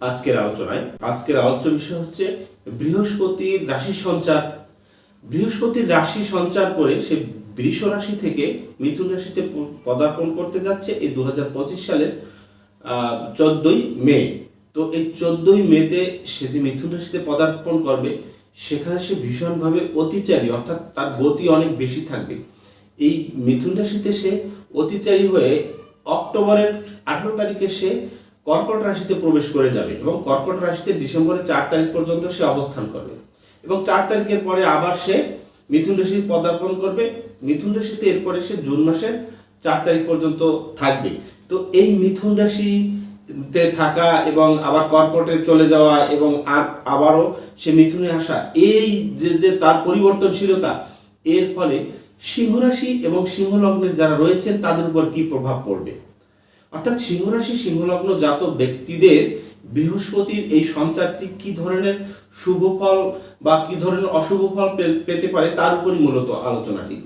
আজকের আলোচনায়। আজকের আলোচ্য বিষয় হচ্ছে বৃহস্পতির রাশি সঞ্চার। বৃহস্পতির রাশি সঞ্চার করে সে বৃষ রাশি থেকে মিথুন রাশিতে পদার্পণ করতে যাচ্ছে এই দু সালের চোদ্দই মে। তো এই চোদ্দই মেতে সে যে মিথুন রাশিতে পদার্পণ করবে, সেখানে সে ভীষণভাবে অতিচারী, অর্থাৎ তার গতি অনেক বেশি থাকবে। এই মিথুন রাশিতে সে অতিচারী হয়ে অক্টোবরের আঠারো তারিখে সে কর্কট রাশিতে প্রবেশ করে যাবে এবং কর্কট রাশিতে ডিসেম্বরের চার তারিখ পর্যন্ত সে অবস্থান করবে এবং চার তারিখের পরে আবার সে মিথুন রাশি পদার্পণ করবে। মিথুন রাশিতে এরপরে সে জুন মাসের চার তারিখ পর্যন্ত থাকবে। তো এই মিথুন রাশিতে থাকা এবং আবার কর্কটে চলে যাওয়া এবং আর আবারও সে মিথুনে আসা, এই যে যে তার পরিবর্তনশীলতা, এর ফলে সিংহ রাশি এবং সিংহ লগ্নের যারা রয়েছেন তাদের উপর কি প্রভাব পড়বে? অর্থাৎ সিংহরাশি, সিংহলগ্ন জাত ব্যক্তিদের বৃহস্পতির এই সঞ্চারটি কি ধরনের শুভ ফল বা কি ধরনের অশুভ ফল পেতে পারে তার উপরই মূলত আলোচনাটি।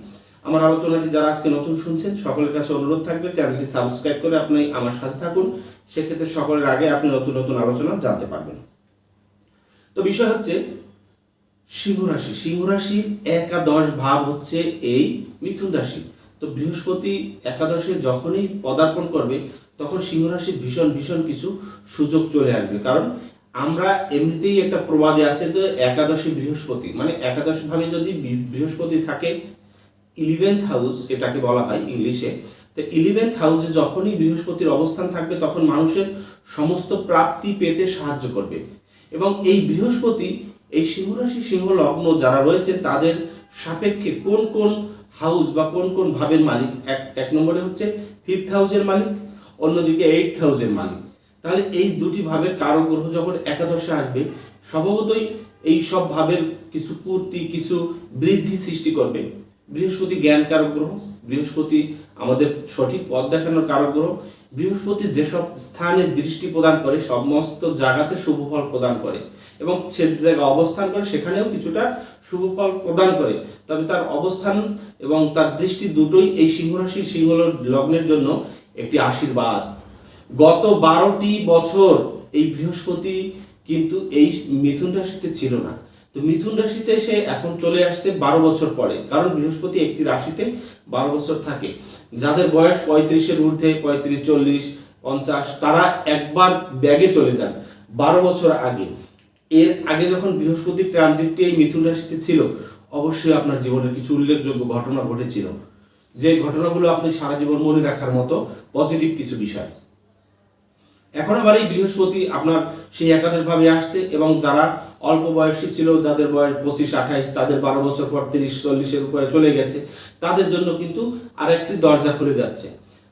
আমার আলোচনাটি যারা আজকে নতুন শুনছেন, সকলের কাছে অনুরোধ থাকবে চ্যানেলটি সাবস্ক্রাইব করে আপনি আমার সাথে থাকুন। সেক্ষেত্রে সকলের আগে আপনি নতুন নতুন আলোচনা জানতে পারবেন। তো বিষয় হচ্ছে সিংহ রাশি একাদশ ভাব হচ্ছে এই মিথুন রাশি। তো বৃহস্পতি একাদশে যখনই পদার্পণ করবে, তখন সিংহ রাশির ভীষণ ভীষণ কিছু সুযোগ চলে আসবে। কারণ আমরা এমনিতেই একটা প্রবাদে আছে তো একাদশী বৃহস্পতি। মানে একাদশ ভাবে যদি বৃহস্পতি থাকে ইলেভেন্থ হাউস এটাকে বলা হয় ইংলিশে, তো ইলেভেন্থ হাউসে যখনই বৃহস্পতির অবস্থান থাকবে, তখন মানুষের সমস্ত প্রাপ্তি পেতে সাহায্য করবে। এবং এই বৃহস্পতি, এই সিংহরাশি সিংহ লগ্ন যারা রয়েছেন, তাদের সাপেক্ষে কোন কোন হাউস বা কোন কোন ভাবের মালিক? এক এক নম্বরে হচ্ছে ফিফথ হাউসের মালিক, অন্যদিকে এইট হাউসের মালিক। তাহলে এই দুটি ভাবের কারও গ্রহ যখন একাদশে আসবে, স্বভাবতই এই সব ভাবের কিছু পূর্তি, কিছু বৃদ্ধি সৃষ্টি করবে। বৃহস্পতি জ্ঞান কারক গ্রহ, বৃহস্পতি আমাদের সঠিক পথ দেখানোর কারক গ্রহ, বৃহস্পতি যেসব স্থানে দৃষ্টি প্রদান করে, সমস্ত জায়গাতে শুভ ফল প্রদান করে। এবং সে যে জায়গায় অবস্থান করে, সেখানেও কিছুটা শুভ ফল প্রদান করে। তবে তার অবস্থান এবং তার দৃষ্টি দুটোই এই সিংহ রাশির সিংহ লগ্নের জন্য একটি আশীর্বাদ। গত বারোটি বছর এই বৃহস্পতি কিন্তু এই মিথুন রাশিতে ছিল না। তো মিথুন রাশিতে সে এখন চলে আসছে বারো বছর পরে, কারণ বৃহস্পতি একটি রাশিতে বারো বছর থাকে। যাদের বয়স পঁয়ত্রিশের ঊর্ধ্বে, পঁয়ত্রিশ, চল্লিশ, পঞ্চাশ, তারা একবার ব্যাগে চলে যান, বারো বছর আগে। এর আগে যখন বৃহস্পতি ট্রানজিটটি এই মিথুন রাশিতে ছিল, অবশ্যই আপনার জীবনের কিছু উল্লেখযোগ্য ঘটনা ঘটেছিল। যে ঘটনাগুলো আপনি সারা জীবন মনে রাখার মতো পজিটিভ কিছু বিষয়। এখন আবার এই বৃহস্পতি আপনার সেই একাদশ ভাবে আসছে এবং যারা অল্প বয়সী ছিল, যাদের বয়স পঁচিশ, আঠাইশ, তাদের বারো বছর পর তিরিশ, চল্লিশের উপরে চলে গেছে, তাদের জন্য কিন্তু আরেকটি দরজা খুলে যাচ্ছে।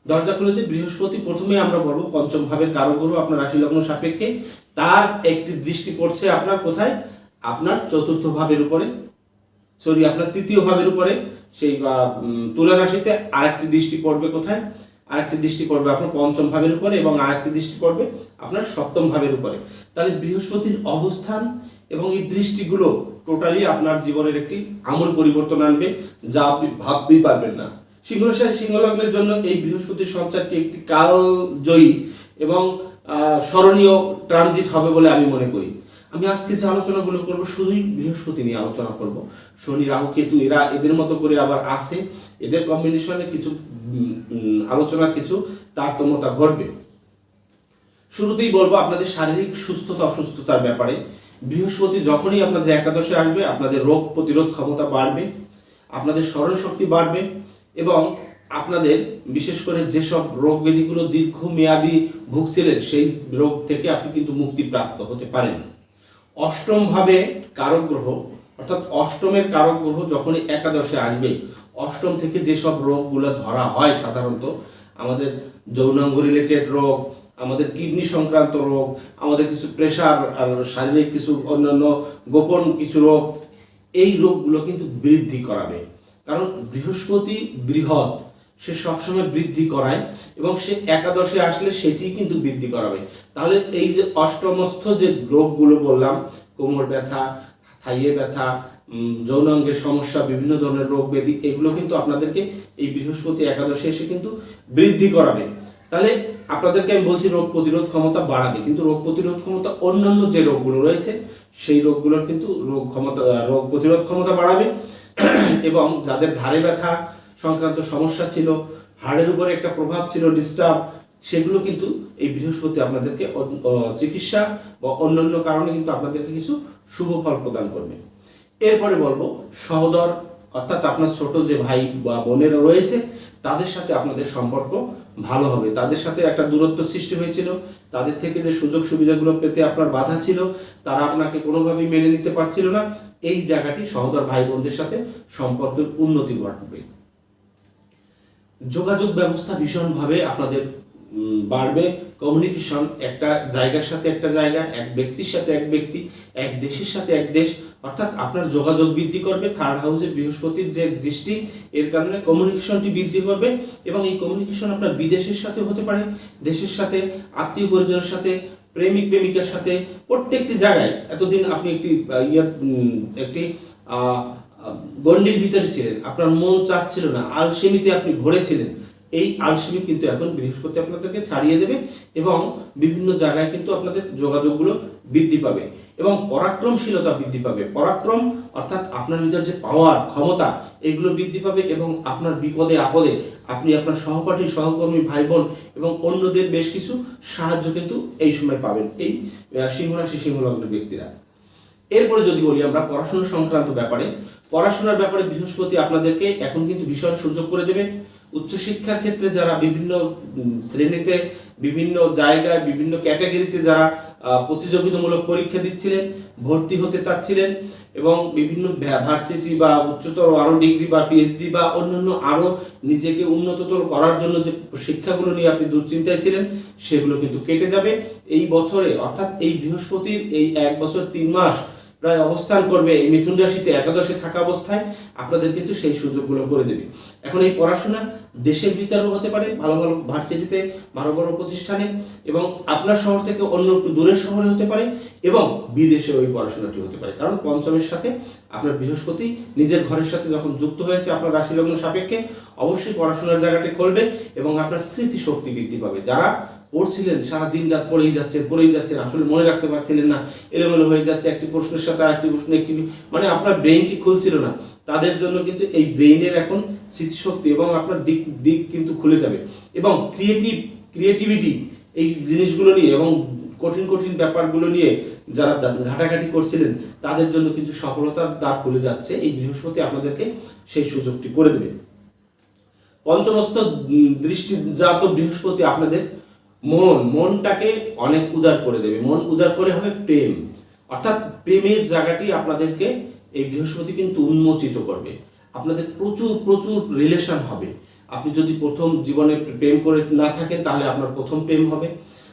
দরজা খুলে যে বৃহস্পতি প্রথমে আমরা বলব পঞ্চম ভাবের কারোগুরু আপনার রাশি লগ্ন সাপেক্ষে তার একটি দৃষ্টি পড়ছে আপনার কোথায়? আপনার চতুর্থ ভাবের উপরে। সরি আপনার তৃতীয় ভাবের উপরে। সেই তুলা রাশিতে আরেকটি দৃষ্টি পড়বে কোথায়? আরেকটি দৃষ্টি পড়বে আপনার পঞ্চম ভাবের উপরে এবং আরেকটি দৃষ্টি পড়বে আপনার সপ্তম ভাবের উপরে। তাহলে বৃহস্পতির অবস্থান এবং এই দৃষ্টিগুলো টোটালি আপনার জীবনের একটি আমূল পরিবর্তন আনবে যা আপনি ভাবতেই পারবেন না। সিংহরাশি সিংহলগ্নের জন্য এই বৃহস্পতির সঞ্চারটি একটি কালজয়ী এবং স্মরণীয় ট্রানজিট হবে বলে আমি মনে করি। আমি আজকে যে আলোচনাগুলো করব শুধুই বৃহস্পতি নিয়ে আলোচনা করব। শনি রাহু কেতু এরা এদের মতো করে আবার আসে এদের কম্বিনেশনে কিছু উম, কিছু তারতম্যতা ঘটবে। শুরুতেই বলব আপনাদের শারীরিক সুস্থতা অসুস্থতার ব্যাপারে। বৃহস্পতি যখনই আপনাদের একাদশে আসবে আপনাদের রোগ প্রতিরোধ ক্ষমতা বাড়বে আপনাদের স্মরণ শক্তি বাড়বে এবং আপনাদের, বিশেষ করে যেসব রোগ ব্যাধিগুলো দীর্ঘমেয়াদী ভুগছিলেন, সেই রোগ থেকে আপনি কিন্তু মুক্তি প্রাপ্ত হতে পারেন। অষ্টম ভাবে কারক গ্রহ অর্থাৎ অষ্টমের কারক গ্রহ যখনই একাদশে আসবে, অষ্টম থেকে যেসব রোগগুলো ধরা হয় সাধারণত, আমাদের যৌনাঙ্গ রিলেটেড রোগ, আমাদের কিডনি সংক্রান্ত রোগ, আমাদের কিছু প্রেশার আর শারীরিক কিছু অন্যান্য গোপন কিছু রোগ, এই রোগগুলো কিন্তু বৃদ্ধি করাবে। কারণ বৃহস্পতি বৃহৎ সে সবসময় বৃদ্ধি করায় এবং সে একাদশে আসলে সেটি কিন্তু বৃদ্ধি করাবে। তাহলে এই যে অষ্টমস্থ যে রোগগুলো বললাম, কোমর ব্যথা, থাইয়ে ব্যথা যৌনাঙ্গের সমস্যা, বিভিন্ন ধরনের রোগ ব্যাধি, এগুলো কিন্তু আপনাদেরকে এই বৃহস্পতি একাদশে এসে কিন্তু বৃদ্ধি করাবে। তাহলে আপনাদেরকে আমি বলছি রোগ প্রতিরোধ ক্ষমতা বাড়াবে, কিন্তু রোগ প্রতিরোধ ক্ষমতা অন্যান্য যে রোগগুলো রয়েছে, সেই রোগগুলোর কিন্তু রোগ ক্ষমতা, রোগ প্রতিরোধ ক্ষমতা বাড়াবে। এবং যাদের ঘাড়ে ব্যথা সংক্রান্ত সমস্যা ছিল, হাড়ের উপরে একটা প্রভাব ছিল ডিস্টার্ব সেগুলো কিন্তু এই বৃহস্পতি আপনাদেরকে চিকিৎসা বা অন্যান্য কারণে কিন্তু আপনাদেরকে কিছু শুভ ফল প্রদান করবে। এরপরে বলব, সহদর, অর্থাৎ আপনার ছোট যে ভাই বা বোনেরা রয়েছে, তাদের সাথে আপনাদের সম্পর্ক ভালো হবে। তাদের সাথে একটা দূরত্ব সৃষ্টি হয়েছিল, তাদের থেকে যে সুযোগ সুবিধাগুলো পেতে আপনার বাধা ছিল, তারা আপনাকে কোনোভাবেই মেনে নিতে পারছিল না। এই জায়গাটি সহদর ভাই বোনদের সাথে সম্পর্কের উন্নতি ঘটবে। যোগাযোগ ব্যবস্থা ভীষণভাবে আপনাদের বাড়বে। কমিউনিকেশন একটা জায়গার সাথে একটা জায়গা, এক ব্যক্তির সাথে এক ব্যক্তি, এক দেশের সাথে এক দেশ। অর্থাৎ আপনার যোগাযোগ বৃদ্ধি করবে থার্ড হাউসে বৃহস্পতির যে দৃষ্টি, এর কারণে কমিউনিকেশনটি বৃদ্ধি করবে এবং এই কমিউনিকেশন আপনার বিদেশের সাথে হতে পারে, দেশের সাথে, আত্মীয় পরিজনের সাথে, প্রেমিক, প্রেমিকার সাথে, প্রত্যেকটি জায়গায়। এতদিন আপনি একটি ইয়ে একটি গণ্ডির ভিতরে ছিলেন। আপনার মন চাচ্ছিল না। আলসেমিতে আপনি ভরেছিলেন। এই আলসেমি কিন্তু এখন বৃহস্পতি আপনাদেরকে ছাড়িয়ে দেবে এবং বিভিন্ন জায়গায় কিন্তু আপনাদের যোগাযোগগুলো বৃদ্ধি পাবে এবং পরাক্রমশীলতা বৃদ্ধি পাবে। পরাক্রম অর্থাৎ আপনার ভিতরে যে পাওয়ার ক্ষমতা, এগুলো বৃদ্ধি পাবে এবং আপনার বিপদে, আপদে আপনি আপনার সহপাঠী, সহকর্মী ভাই বোন এবং অন্যদের বেশ কিছু সাহায্য কিন্তু এই সময় পাবেন এই সিংহরাশি সিংহ রাশি সিংহ লগ্নের ব্যক্তিরা। এরপরে যদি বলি আমরা পড়াশোনা সংক্রান্ত ব্যাপারে পড়াশোনার ব্যাপারে বৃহস্পতি আপনাদেরকে এখন কিন্তু ভীষণ সুযোগ করে দেবে। উচ্চশিক্ষার ক্ষেত্রে যারা বিভিন্ন শ্রেণীতে, বিভিন্ন জায়গায়, বিভিন্ন ক্যাটাগরিতে যারা প্রতিযোগিতামূলক পরীক্ষা দিচ্ছিলেন, ভর্তি হতে চাচ্ছিলেন এবং বিভিন্ন ভার্সিটি বা উচ্চতর আরও ডিগ্রি বা পিএইচডি বা অন্যান্য আরও নিজেকে উন্নততর করার জন্য যে শিক্ষাগুলো নিয়ে আপনি দুশ্চিন্তায় ছিলেন, সেগুলো কিন্তু কেটে যাবে। এই বছরে, অর্থাৎ এই বৃহস্পতির এই এক বছর তিন মাস প্রায় অবস্থান করবে এই মিথুন রাশিতে একাদশে থাকা অবস্থায়, আপনাদের কিন্তু সেই সুযোগগুলো করে দেবে। এখন এই পড়াশোনা দেশের ভিতরেও হতে পারে, ভালো ভালো ভার্সিটিতে, ভালো বড় প্রতিষ্ঠানে, এবং আপনার শহর থেকে অন্য একটু দূরের শহরে হতে পারে, এবং বিদেশে ওই পড়াশোনাটি হতে পারে। কারণ পঞ্চমের সাথে আপনার বৃহস্পতি নিজের ঘরের সাথে যখন যুক্ত হয়েছে আপনার রাশি লগ্ন সাপেক্ষে, অবশ্যই পড়াশোনার জায়গাটি খুলবে এবং আপনার স্মৃতিশক্তি বৃদ্ধি পাবে। যারা পড়ছিলেন, সারা দিন রাত পড়েই যাচ্ছেন পড়েই যাচ্ছেন, আসলে মনে রাখতে পারছিলেন না, এলোমেলো হয়ে যাচ্ছে, একটি প্রশ্নের সাথে আরেকটি প্রশ্ন একটি মানে আপনার ব্রেইনটি খুলছিল না? তাদের জন্য কিন্তু এই ব্রেইনের এখন স্মৃতিশক্তি এবং আপনার দিক দিক কিন্তু খুলে যাবে। এবং ক্রিয়েটিভ ক্রিয়েটিভিটি এই জিনিসগুলো নিয়ে এবং কঠিন কঠিন ব্যাপারগুলো নিয়ে যারা ঘাটাঘাটি করছিলেন, তাদের জন্য কিন্তু সফলতার দ্বার খুলে যাচ্ছে, এই বৃহস্পতি আপনাদেরকে সেই সুযোগটি করে দেবে। পঞ্চমস্ত দৃষ্টিজাত বৃহস্পতি আপনাদের মন, মনটাকে অনেক উদার করে দেবে। মন উদার করে হবে প্রেম। অর্থাৎ প্রেমের জায়গাটি আপনাদেরকে এই বৃহস্পতি কিন্তু উন্মোচিত করবে। আপনাদের প্রচুর প্রচুর রিলেশন হবে। আপনি যদি প্রথম জীবনে প্রেম করে না থাকেন, তাহলে আপনার প্রথম প্রেম হবে।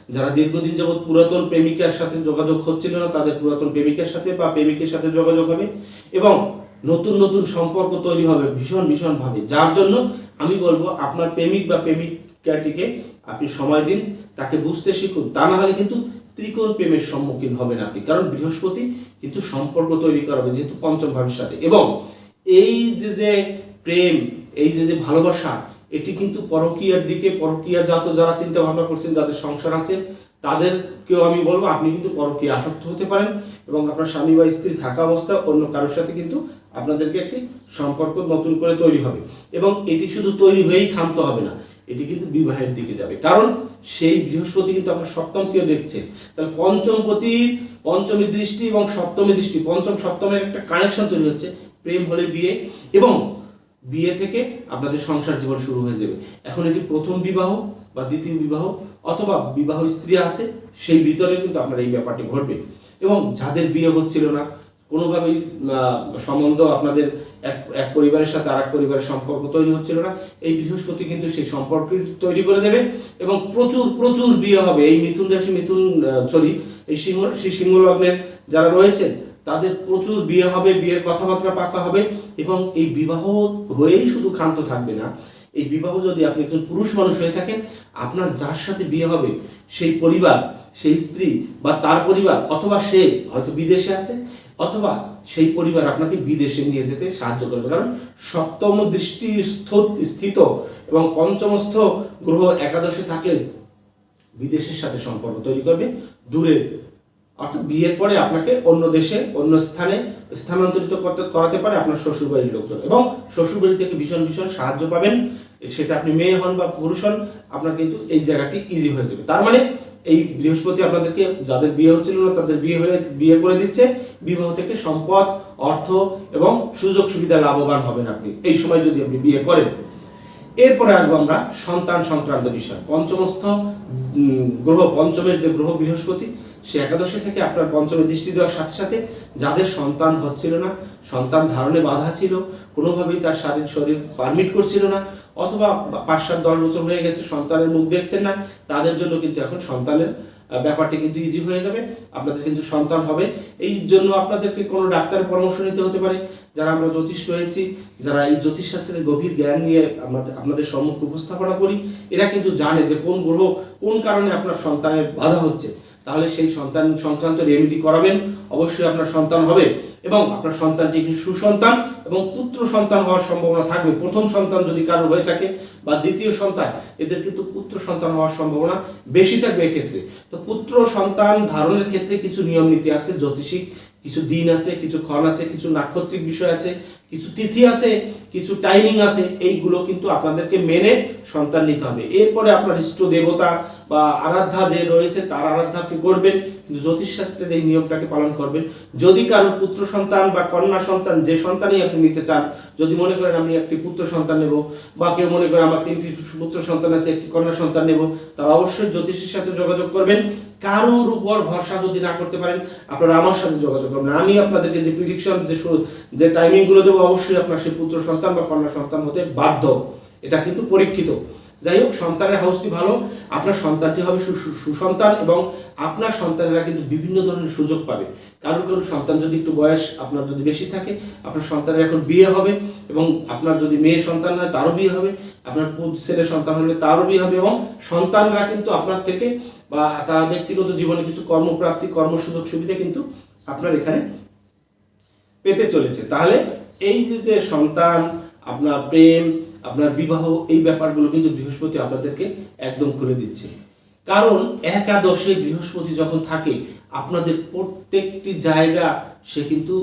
যারা দীর্ঘদিন যাবৎ পুরাতন প্রেমিকার সাথে যোগাযোগ হচ্ছিল না, তাদের পুরাতন প্রেমিকের সাথে বা প্রেমিকের সাথে যোগাযোগ হবে এবং নতুন নতুন সম্পর্ক তৈরি হবে ভীষণ, ভীষণভাবে। যার জন্য আমি বলব, আপনার প্রেমিক বা প্রেমিকাটিকে আপনি সময় দিন, তাকে বুঝতে শিখুন। তা না হলে কিন্তু ত্রিকোণ প্রেমের সম্মুখীন হবেন আপনি। কারণ বৃহস্পতি কিন্তু সম্পর্ক তৈরি করাবে, যেহেতু পঞ্চম ভাবের সাথে। এবং এই যে যে প্রেম, এই যে যে ভালোবাসা, এটি কিন্তু পরকীয়ার দিকে পরকীয়াজাত যারা চিন্তা ভাবনা করছেন, যাদের সংসার আছে, তাদেরকেও আমি বলব, আপনি কিন্তু পরকীয়া আসক্ত হতে পারেন এবং আপনার স্বামী বা স্ত্রী থাকা অবস্থায় অন্য কারোর সাথে কিন্তু আপনাদেরকে একটি সম্পর্ক নতুন করে তৈরি হবে। এবং এটি শুধু তৈরি হয়েই ক্ষান্ত হবে না। এটি কিন্তু বিবাহের দিকে যাবে। কারণ সেই বৃহস্পতি কিন্তু আপনার সপ্তম সপ্তমকেও দেখছে। তাহলে পঞ্চমপতির পঞ্চমী দৃষ্টি এবং সপ্তমী দৃষ্টি, পঞ্চম, সপ্তমের একটা কানেকশন তৈরি হচ্ছে প্রেম হলে বিয়ে এবং বিয়ে থেকে আপনাদের সংসার জীবন শুরু হয়ে যাবে। এখন এটি প্রথম বিবাহ বা দ্বিতীয় বিবাহ অথবা বিবাহ স্ত্রী আছে, সেই ভিতরে কিন্তু আপনার এই ব্যাপারটি ঘটবে। এবং যাদের বিয়ে হচ্ছিল না কোনোভাবেই সম্বন্ধ আপনাদের এক এক পরিবারের সাথে আর এক পরিবারের সম্পর্ক তৈরি হচ্ছিল না। এই বৃহস্পতি কিন্তু সেই সম্পর্ক তৈরি করে দেবে এবং প্রচুর প্রচুর বিয়ে হবে। এই মিথুন রাশি, মিথুন সরি, এই সিংহ, সেই সিংহ লগ্নের যারা রয়েছেন, তাদের প্রচুর বিয়ে হবে, বিয়ের কথাবার্তা পাকা হবে এবং এই বিবাহ হয়েই শুধু ক্ষান্ত থাকবে না। এই বিবাহ যদি আপনি একজন পুরুষ মানুষ হয়ে থাকেন, আপনার যার সাথে বিয়ে হবে, সেই পরিবার, সেই স্ত্রী বা তার পরিবার অথবা সে হয়তো বিদেশে আছে অথবা সেই পরিবার আপনাকে বিদেশে নিয়ে যেতে সাহায্য করবে। কারণ সপ্তম দৃষ্টি স্থ- স্থিত এবং পঞ্চমস্থ গ্রহ একাদশে থাকলে বিদেশের সাথে সম্পর্ক তৈরি করবে। দূরে, অর্থাৎ বিয়ের পরে আপনাকে অন্য দেশে, অন্য স্থানে স্থানান্তরিত করতে, করাতে পারে আপনার শ্বশুরবাড়ির লোকজন। এবং শ্বশুরবাড়ি থেকে ভীষণ ভীষণ সাহায্য পাবেন। সেটা আপনি মেয়ে হন বা পুরুষ হন, আপনার কিন্তু এই জায়গাটি ইজি হয়ে যাবে। তার মানে এই বৃহস্পতি আপনাদেরকে যাদের বিয়ে হচ্ছিল না, তাদের বিয়ে হয়ে, বিয়ে করে দিচ্ছে। বিবাহ থেকে সম্পদ, অর্থ এবং সুযোগ সুবিধা লাভবান হবেন আপনি। এই সময় যদি আপনি বিয়ে করেন। এরপরে আসব আমরা সন্তান সংক্রান্ত বিষয়। পঞ্চমস্থ গ্রহ, পঞ্চমের যে গ্রহ বৃহস্পতি সে একাদশে থেকে আপনার পঞ্চমে দৃষ্টি দেওয়ার সাথে সাথে যাদের সন্তান হচ্ছিল না, সন্তান ধারণে বাধা ছিল, কোনোভাবেই তার শারীরিক শরীর পারমিট করছিল না, অথবা পাঁচ সাত দশ বছর হয়ে গেছে সন্তানের মুখ দেখছেন না, তাদের জন্য কিন্তু এখন সন্তানের ব্যাপারটি কিন্তু ইজি হয়ে যাবে, আপনাদের কিন্তু সন্তান হবে। এই জন্য আপনাদেরকে কোনো ডাক্তারের পরামর্শ নিতে হতে পারে। যারা আমরা জ্যোতিষ রয়েছি, যারা এই জ্যোতিষশাস্ত্রের গভীর জ্ঞান নিয়ে আমাদের, আপনাদের সম্মুখে উপস্থাপনা করি, এরা কিন্তু জানে যে কোন গ্রহ কোন কারণে আপনার সন্তানের বাধা হচ্ছে। তাহলে সেই সন্তান সংক্রান্ত রেমেডি করাবেন। অবশ্যই আপনার সন্তান হবে এবং আপনার সন্তানটি একটি সুসন্তান এবং পুত্র সন্তান হওয়ার সম্ভাবনা থাকবে। প্রথম সন্তান যদি কারও হয়ে থাকে বা দ্বিতীয় সন্তান, এদের কিন্তু পুত্র সন্তান হওয়ার সম্ভাবনা বেশি থাকবে এক্ষেত্রে। তো পুত্র সন্তান ধারণের ক্ষেত্রে কিছু নিয়ম নীতি আছে, জ্যোতিষিক, কিছু দিন আছে, কিছু ক্ষণ আছে, কিছু নাক্ষত্রিক বিষয় আছে, কিছু তিথি আছে কিছু টাইমিং আছে, এইগুলো কিন্তু আপনাদেরকে মেনে সন্তান নিতে হবে। এরপরে আপনার ইষ্ট দেবতা বা আরাধ্যা যে রয়েছে, তার আরাধ্যা আপনি করবেন, কিন্তু জ্যোতিষশাস্ত্রের এই নিয়মটাকে পালন করবেন। যদি কারোর পুত্র সন্তান বা কন্যা সন্তান যে সন্তানই আপনি নিতে চান, যদি মনে করেন আমি একটি পুত্র সন্তান নেব, বা কেউ মনে করে আমার তিনটি পুত্র সন্তান আছে, একটি কন্যা সন্তান নেব, তারা অবশ্যই জ্যোতিষীর সাথে যোগাযোগ করবেন। কারোর উপর ভরসা যদি না করতে পারেন, আপনারা আমার সাথে যোগাযোগ করবেন আমি আপনাদেরকে যে প্রিডিকশন যে যে টাইমিংগুলো দেবো, অবশ্যই আপনার সেই পুত্র সন্তান বা কন্যা সন্তান হতে বাধ্য। এটা কিন্তু পরীক্ষিত। যাই হোক, সন্তানের হাউসটি ভালো, আপনার সন্তানটি হবে সুসন্তান এবং আপনার সন্তানেরা কিন্তু বিভিন্ন ধরনের সুযোগ পাবে। কারোর কারোর সন্তান যদি একটু বয়স আপনার যদি বেশি থাকে, আপনার সন্তানের এখন বিয়ে হবে এবং আপনার যদি মেয়ে সন্তান হয়, তারও বিয়ে হবে। আপনার ছেলে সন্তান হলে তারও বিয়ে হবে এবং সন্তানরা কিন্তু আপনার থেকে বা তার ব্যক্তিগত জীবনে কিছু কর্মপ্রাপ্তি, কর্মসুযোগ সুবিধা কিন্তু আপনার এখানে পেতে চলেছে। তাহলে এই যে যে সন্তান আপনার প্রেম আপনার বিবাহ এই ব্যাপারগুলো কিন্তু বৃহস্পতি আপনাদেরকে একদম খুলে দিচ্ছে। কারণ একাদশে বৃহস্পতি যখন থাকে আপনাদের প্রত্যেকটি জায়গা সে কিন্তু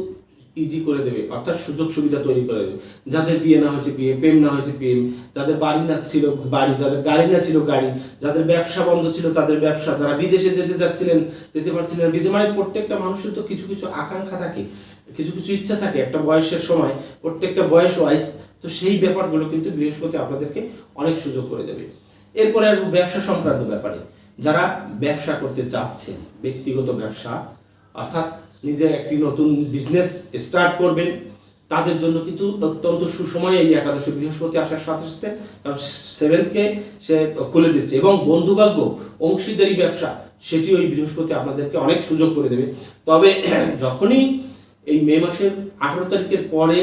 ইজি করে দেবে অর্থাৎ সুযোগ সুবিধা তৈরি করে দেবে। যাদের বিয়ে না হয়েছে বিয়ে প্রেম না হয়েছে প্রেম যাদের বাড়ি না ছিল বাড়ি যাদের গাড়ি না ছিল গাড়ি যাদের ব্যবসা বন্ধ ছিল তাদের ব্যবসা যারা বিদেশে যেতে যাচ্ছিলেন যেতে পারছিলেন না, বিদে মানে প্রত্যেকটা মানুষের তো কিছু কিছু আকাঙ্ক্ষা থাকে। কিছু কিছু ইচ্ছা থাকে, একটা বয়সের সময়, প্রত্যেকটা বয়স ওয়াইজ তো সেই ব্যাপারগুলো কিন্তু বৃহস্পতি আপনাদেরকে অনেক সুযোগ করে দেবে। এরপরে আসব ব্যবসা সংক্রান্ত ব্যাপারে। যারা ব্যবসা করতে চাচ্ছেন, ব্যক্তিগত ব্যবসা, অর্থাৎ নিজের একটি নতুন বিজনেস স্টার্ট করবেন, তাদের জন্য কিন্তু অত্যন্ত সুসময়ে এই একাদশী বৃহস্পতি আসার সাথে সাথে সেভেন্থকে সে খুলে দিচ্ছে। এবং বন্ধুভাগ্য অংশীদারি ব্যবসা সেটি ওই বৃহস্পতি আপনাদেরকে অনেক সুযোগ করে দেবে। তবে যখনই এই মে মাসের আঠারো তারিখের পরে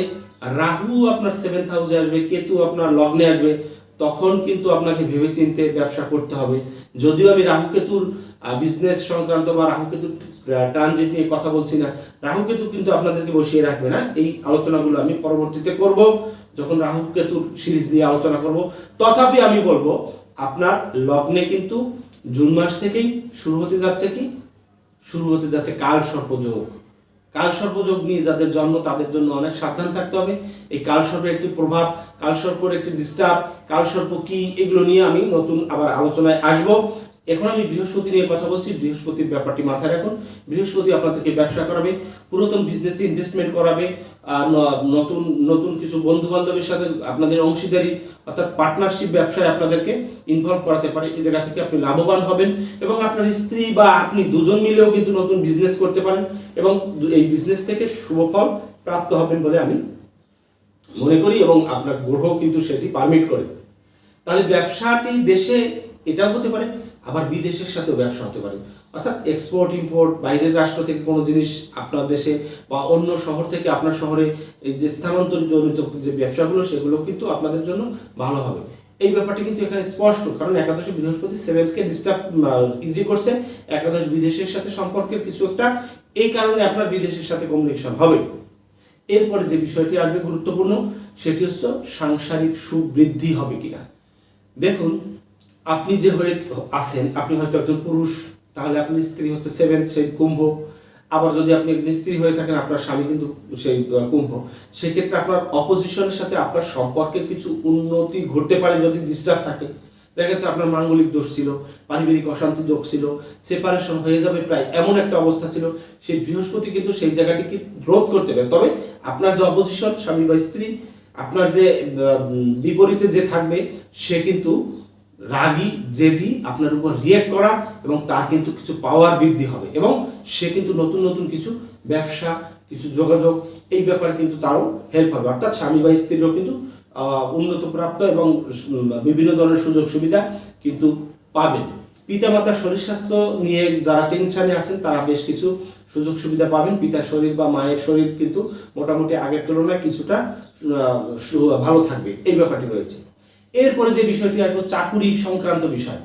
রাহু আপনার সেভেন্থ হাউসে আসবে, কেতু আপনার লগ্নে আসবে, তখন কিন্তু আপনাকে ভেবেচিন্তে ব্যবসা করতে হবে। যদিও আমি রাহু কেতুর বিজনেস সংক্রান্ত বা রাহু কেতুর ট্রানজিট নিয়ে কথা বলছি না, রাহু কেতু কিন্তু আপনাদেরকে বসিয়ে রাখবে না। এই আলোচনাগুলো আমি পরবর্তীতে করব, যখন রাহু কেতুর সিরিজ নিয়ে আলোচনা করব। তথাপি আমি বলব, আপনার লগ্নে কিন্তু জুন মাস থেকেই শুরু হতে যাচ্ছে কি? শুরু হতে যাচ্ছে কাল সর্পযোগ। কাল সর্পযোগ নিয়ে যাদের জন্ম, তাদের জন্য অনেক সাবধান থাকতে হবে। এই কাল সর্পের একটি প্রভাব কাল সর্পের একটি ডিস্টার্ব কাল সর্প কি, এগুলো নিয়ে আমি নতুন আবার আলোচনায় আসব। এখন আমি বৃহস্পতি নিয়ে কথা বলছি। বৃহস্পতির ব্যাপারটি মাথায় রাখুন। বৃহস্পতি আপনাদেরকে ব্যবসা করাবে, পুরাতন বিজনেসে ইনভেস্টমেন্ট করাবে নতুন নতুন কিছু বন্ধু বান্ধবের সাথে আপনাদের অংশীদারি, অর্থাৎ পার্টনারশিপ ব্যবসায় আপনাদেরকে ইনভলভ করাতে পারে। এই জায়গা থেকে আপনি লাভবান হবেন এবং আপনার স্ত্রী বা আপনি দুজন মিলেও কিন্তু নতুন বিজনেস করতে পারেন এবং এই বিজনেস থেকে শুভফল প্রাপ্ত হবেন বলে আমি মনে করি এবং আপনার গ্রহ কিন্তু সেটি পারমিট করে। তাহলে ব্যবসাটি দেশে এটাও হতে পারে, আবার বিদেশের সাথেও ব্যবসা হতে পারে। অর্থাৎ এক্সপোর্ট ইম্পোর্ট বাইরের রাষ্ট্র থেকে কোনো জিনিস আপনার দেশে বা অন্য শহর থেকে আপনার শহরে এই যে স্থানান্তরিত যে ব্যবসাগুলো, সেগুলো কিন্তু আপনাদের জন্য ভালো হবে। এই ব্যাপারটি কিন্তু এখানে স্পষ্ট, কারণ একাদশী বৃহস্পতি সেভেন্থকে ডিস্টার্ব ইজি করছে। একাদশ বিদেশের সাথে সম্পর্কের কিছু একটা, এই কারণে আপনার বিদেশের সাথে কমিউনিকেশন হবে। এরপরে যে বিষয়টি আসবে গুরুত্বপূর্ণ, সেটি হচ্ছে সাংসারিক সুবৃদ্ধি হবে কিনা। দেখুন আপনি যে হয়ে আছেন, আপনি হয়তো একজন পুরুষ, তাহলে আপনি স্ত্রী হচ্ছে সেভেন্থ সেই কুম্ভ। আবার যদি আপনি একজন স্ত্রী হয়ে থাকেন, আপনার স্বামী কিন্তু সেই কুম্ভ। সেক্ষেত্রে আপনার অপোজিশনের সাথে আপনার সম্পর্কের কিছু উন্নতি ঘটতে পারে যদি ডিস্টার্ব থাকে। দেখা যাচ্ছে আপনার মাঙ্গলিক দোষ ছিল, পারিবারিক অশান্তি যোগ ছিল সেপারেশন হয়ে যাবে প্রায় এমন একটা অবস্থা ছিল, সেই বৃহস্পতি কিন্তু সেই জায়গাটিকে রোধ করতে পারে। তবে আপনার যে অপোজিশন স্বামী বা স্ত্রী, আপনার যে বিপরীতে যে থাকবে, সে কিন্তু রাগী, জেদি, আপনার উপর রিয়েক্ট করা এবং তার কিন্তু কিছু পাওয়ার বৃদ্ধি হবে এবং সে কিন্তু নতুন নতুন কিছু ব্যবসা, কিছু যোগাযোগ, এই ব্যাপারে কিন্তু তারও হেল্প হবে। অর্থাৎ স্বামী বা স্ত্রীরও কিন্তু উন্নত প্রাপ্ত এবং বিভিন্ন ধরনের সুযোগ সুবিধা কিন্তু পাবেন। পিতামাতার শরীর স্বাস্থ্য নিয়ে যারা টেনশনে আছেন, তারা বেশ কিছু সুযোগ সুবিধা পাবেন। পিতার শরীর বা মায়ের শরীর কিন্তু মোটামুটি আগের তুলনায় কিছুটা ভালো থাকবে। এই ব্যাপারটি রয়েছে। এরপরে যে বিষয়টি আসবে, চাকুরি সংক্রান্ত বিষয়।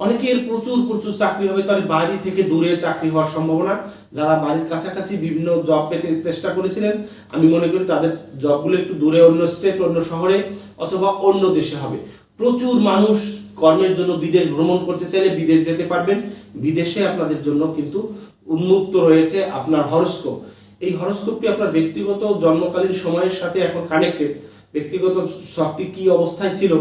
অনেকের প্রচুর প্রচুর চাকরি হবে তার বাড়ি থেকে দূরে চাকরি হওয়ার সম্ভাবনা। যারা বাড়ির কাছাকাছি বিভিন্ন জব পেতে চেষ্টা করেছিলেন, আমি মনে করি তাদের জবগুলো একটু দূরে, অন্য স্টেট অন্য শহরে অথবা অন্য দেশে হবে। প্রচুর মানুষ কর্মের জন্য বিদেশ ভ্রমণ করতে চাইলে বিদেশ যেতে পারবেন। বিদেশে আপনাদের জন্য কিন্তু উন্মুক্ত রয়েছে আপনার হরস্কোপ এই হরস্কোপটি আপনার ব্যক্তিগত জন্মকালীন সময়ের সাথে এখন কানেক্টেড ব্যক্তিগত সবটি কি অবস্থায় ছিল,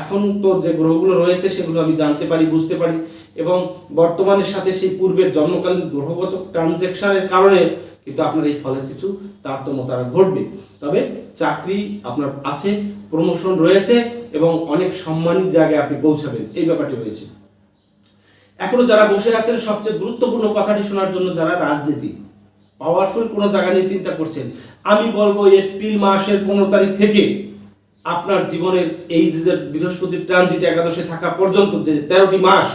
এখন তো যে গ্রহগুলো রয়েছে সেগুলো আমি জানতে পারি, বুঝতে পারি এবং বর্তমানের সাথে সেই পূর্বের জন্মকালীন গ্রহগত ট্রানজেকশনের কারণে কিন্তু আপনার এই ফলের কিছু তারতম্য তারা ঘটবে। তবে চাকরি আপনার আছে, প্রমোশন রয়েছে এবং অনেক সম্মানিত জায়গায় আপনি পৌঁছাবেন, এই ব্যাপারটি রয়েছে। এখনও যারা বসে আছেন, সবচেয়ে গুরুত্বপূর্ণ কথাটি শোনার জন্য যারা রাজনীতি পাওয়ারফুল কোনো জায়গা নিয়ে চিন্তা করছেন। আমি বলব এপ্রিল মাসের পনেরো তারিখ থেকে আপনার জীবনের এই যে বৃহস্পতির ট্রানজিট একাদশে থাকা পর্যন্ত যে তেরোটি মাস,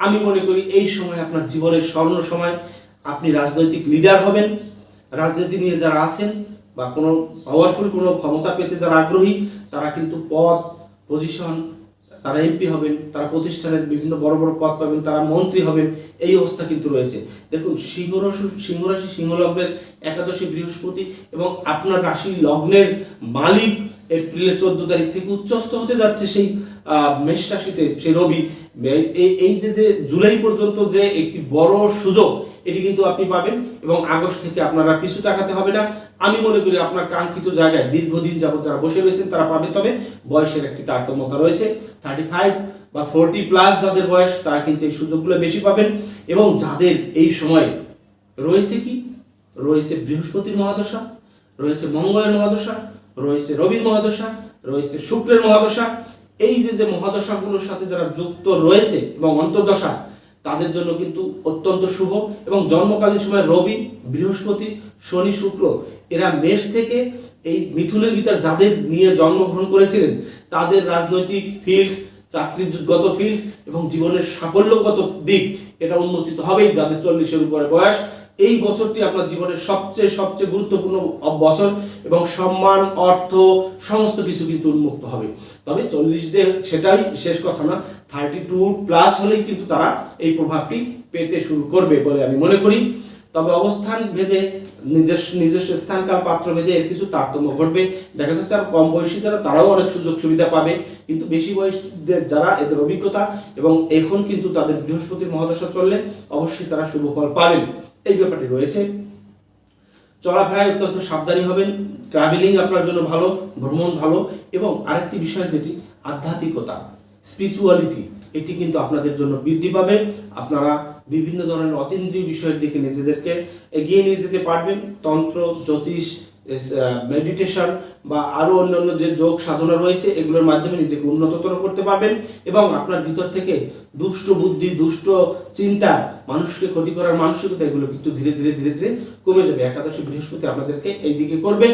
আমি মনে করি এই সময় আপনার জীবনের স্বর্ণ সময়। আপনি রাজনৈতিক লিডার হবেন। রাজনীতি নিয়ে যারা আছেন বা কোনো পাওয়ারফুল কোনো ক্ষমতা পেতে যারা আগ্রহী, তারা কিন্তু পদ পজিশন তারা এমপি হবেন, তারা প্রতিষ্ঠানের বিভিন্ন বড় বড় পদ পাবেন, তারা মন্ত্রী হবেন, এই অবস্থা কিন্তু রয়েছে। দেখুন, সিংহ রাশি সিংহ রাশি, সিংহ একাদশী বৃহস্পতি এবং আপনার রাশি লগ্নের মালিক এপ্রিলের চোদ্দ তারিখ থেকে উচ্চস্ত হতে যাচ্ছে সেই মেষ রাশিতে সেই রবি। এই যে যে জুলাই পর্যন্ত যে একটি বড় সুযোগ এটি কিন্তু আপনি পাবেন এবং আগস্ট থেকে আপনারা পিছু তাকাতে হবে না। আমি মনে করি আপনার কাঙ্ক্ষিত জায়গায় দীর্ঘদিন যাবত যারা বসে রয়েছেন তারা পাবেন, তবে বয়সের একটি তারতম্যতা রয়েছে। থার্টি ফাইভ বা ফোরটি প্লাস যাদের বয়স, তারা কিন্তু এই সুযোগগুলো বেশি পাবেন এবং যাদের এই সময়ে রয়েছে কি? রয়েছে বৃহস্পতির মহাদশা, রয়েছে মঙ্গলের মহাদশা, রয়েছে রবির মহাদশা, রয়েছে শুক্রের মহাদশা। এই যে যে মহাদশাগুলোর সাথে যারা যুক্ত রয়েছে এবং অন্তর্দশা তাদের জন্য কিন্তু অত্যন্ত শুভ এবং জন্মকালীন সময় রবি, বৃহস্পতি, শনি, শুক্র, এরা মেষ থেকে এই মিথুনের ভিতর যাদের নিয়ে জন্মগ্রহণ করেছিলেন, তাদের রাজনৈতিক ফিল্ড চাকরিগত ফিল্ড এবং জীবনের সাফল্যগত দিক এটা উন্মোচিত হবেই যাদের চল্লিশের উপরে বয়স। এই বছরটি আপনার জীবনের সবচেয়ে সবচেয়ে গুরুত্বপূর্ণ বছর এবং সম্মান, অর্থ, সমস্ত কিছু কিন্তু উন্মুক্ত হবে। তবে চল্লিশ যে সেটাই শেষ কথা না থার্টি টু প্লাস হলেই কিন্তু তারা এই প্রভাবটি পেতে শুরু করবে বলে আমি মনে করি। তবে অবস্থান ভেদে, নিজস্ব নিজস্ব স্থানকাল পাত্র ভেদে এর কিছু তারতম্য ঘটবে। দেখা যাচ্ছে আর কম বয়সী, যারা তারাও অনেক সুযোগ সুবিধা পাবে। কিন্তু বেশি বয়সীদের যারা, এদের অভিজ্ঞতা এবং এখন কিন্তু তাদের বৃহস্পতির মহাদশা চললে অবশ্যই তারা শুভ ফল পাবেন। এই ব্যাপারটি রয়েছে। চলাফেরায় অত্যন্ত সাবধানী হবেন। ট্রাভেলিং আপনার জন্য ভালো, ভ্রমণ ভালো এবং আরেকটি বিষয় যেটি আধ্যাত্মিকতা স্পিরিচুয়ালিটি এটি কিন্তু আপনাদের জন্য বৃদ্ধি পাবে। আপনারা বিভিন্ন ধরনের অতীন্দ্রিয় বিষয়ের দিকে নিজেদেরকে এগিয়ে নিয়ে যেতে পারবেন। তন্ত্র, জ্যোতিষ মেডিটেশন বা আরও অন্যান্য যে যোগ সাধনা রয়েছে, এগুলোর মাধ্যমে নিজেকে উন্নততর করতে পারবেন এবং আপনার ভিতর থেকে দুষ্ট বুদ্ধি, দুষ্ট চিন্তা, মানুষকে ক্ষতি করার মানসিকতা, এগুলো কিন্তু ধীরে ধীরে ধীরে ধীরে কমে যাবে। একাদশী বৃহস্পতি আপনাদেরকে এই দিকে করবে।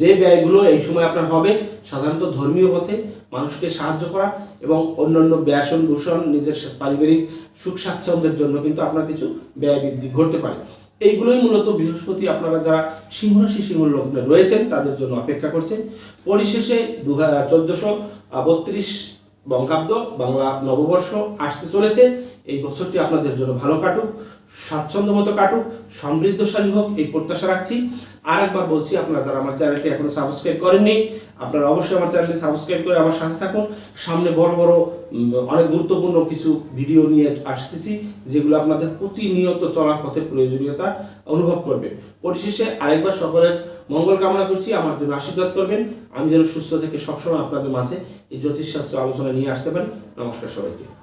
যে ব্যয়গুলো এই সময় আপনার হবে, সাধারণত ধর্মীয় পথে মানুষকে সাহায্য করা এবং অন্যান্য ব্যাসন দূষণ নিজের পারিবারিক সুখ স্বাচ্ছন্দ্যের জন্য কিন্তু আপনার কিছু ব্যয় বৃদ্ধি ঘটতে পারে। এইগুলোই মূলত বৃহস্পতি আপনারা যারা সিংহ সিংহ লগ্নে রয়েছেন, তাদের জন্য অপেক্ষা করছে পরিশেষে দু হাজার চোদ্দশো বত্রিশ বঙ্গাব্দ, বাংলা নববর্ষ আসতে চলেছে। এই বছরটি আপনাদের জন্য ভালো কাটুক। স্বাচ্ছন্দ্য মতো কাটুক, সমৃদ্ধশালী হোক, এই প্রত্যাশা রাখছি। আর একবার বলছি, আপনারা যারা আমার চ্যানেলটি এখনও সাবস্ক্রাইব করেননি, আপনারা অবশ্যই আমার চ্যানেলটি সাবস্ক্রাইব করে আমার সাথে থাকুন। সামনে বড় বড় অনেক গুরুত্বপূর্ণ কিছু ভিডিও নিয়ে আসতেছি, যেগুলো আপনাদের প্রতিনিয়ত চলার পথে প্রয়োজনীয়তা অনুভব করবেন পরিশেষে আরেকবার সকলের মঙ্গল কামনা করছি, আমার জন্য আশীর্বাদ করবেন। আমি যেন সুস্থ থেকে সবসময় আপনাদের মাঝে এই জ্যোতিষশাস্ত্র আলোচনা নিয়ে আসতে পারি। নমস্কার সবাইকে।